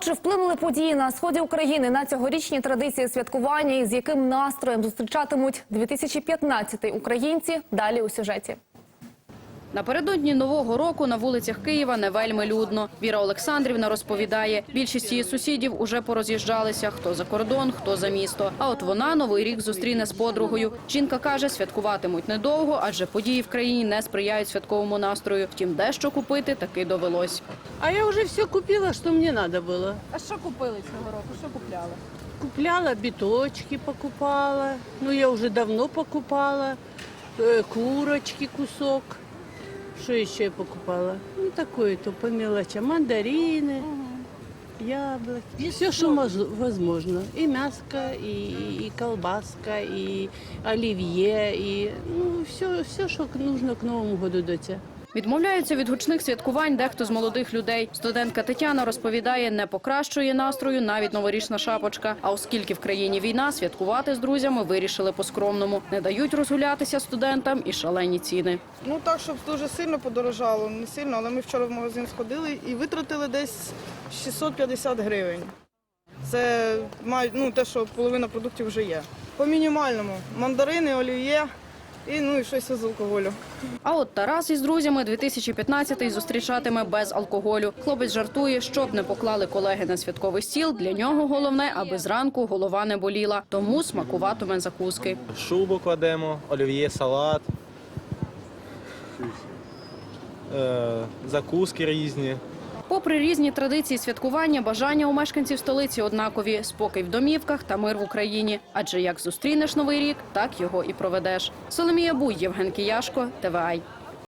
чи вплинули події на сході України на цьогорічні традиції святкування і з яким настроєм зустрічатимуть 2015 українці? Далі у сюжеті. Напередодні нового року на вулицях Києва не вельми людно. Віра Олександрівна розповідає, більшість її сусідів уже пороз'їжджалися, хто за кордон, хто за місто. А от вона новий рік зустріне з подругою. Жінка каже, святкуватимуть недовго, адже події в країні не сприяють святковому настрою. Втім, дещо купити таки довелось. А я уже все купила, что мне надо было. А що купили цього року? Що купляли? Купляла биточки, покупала. Ну, я уже давно покупала. Э, Курочки кусок. Что еще я покупала? Ну, такое-то по мелочам. Мандарины, яблоки. Все, что возможно. И мяско, и, и колбаска, и оливье, и ну, все, все, что нужно к Новому году, дотя. Відмовляються від гучних святкувань дехто з молодих людей. Студентка Тетяна розповідає, не покращує настрою навіть новорічна шапочка. А оскільки в країні війна, святкувати з друзями вирішили по-скромному. Не дають розгулятися студентам і шалені ціни. Ну так, щоб дуже сильно подорожало, не сильно, але ми вчора в магазин сходили і витратили десь 650 гривень. Це ну, те, що половина продуктів вже є. По мінімальному мандарини, олів'є і ну і щось з алкоголю. А от Тарас із друзями 2015-й зустрічатиме без алкоголю. Хлопець жартує, щоб не поклали колеги на святковий стіл. Для нього головне, аби зранку голова не боліла. Тому смакуватиме закуски. Шубу кладемо, олів'є, салат, е, закуски різні. Попри різні традиції святкування, бажання у мешканців столиці однакові – спокій в домівках та мир в Україні. Адже як зустрінеш новий рік, так його і проведеш. Соломія Буй, Євген Кіяшко, ТВАЙ.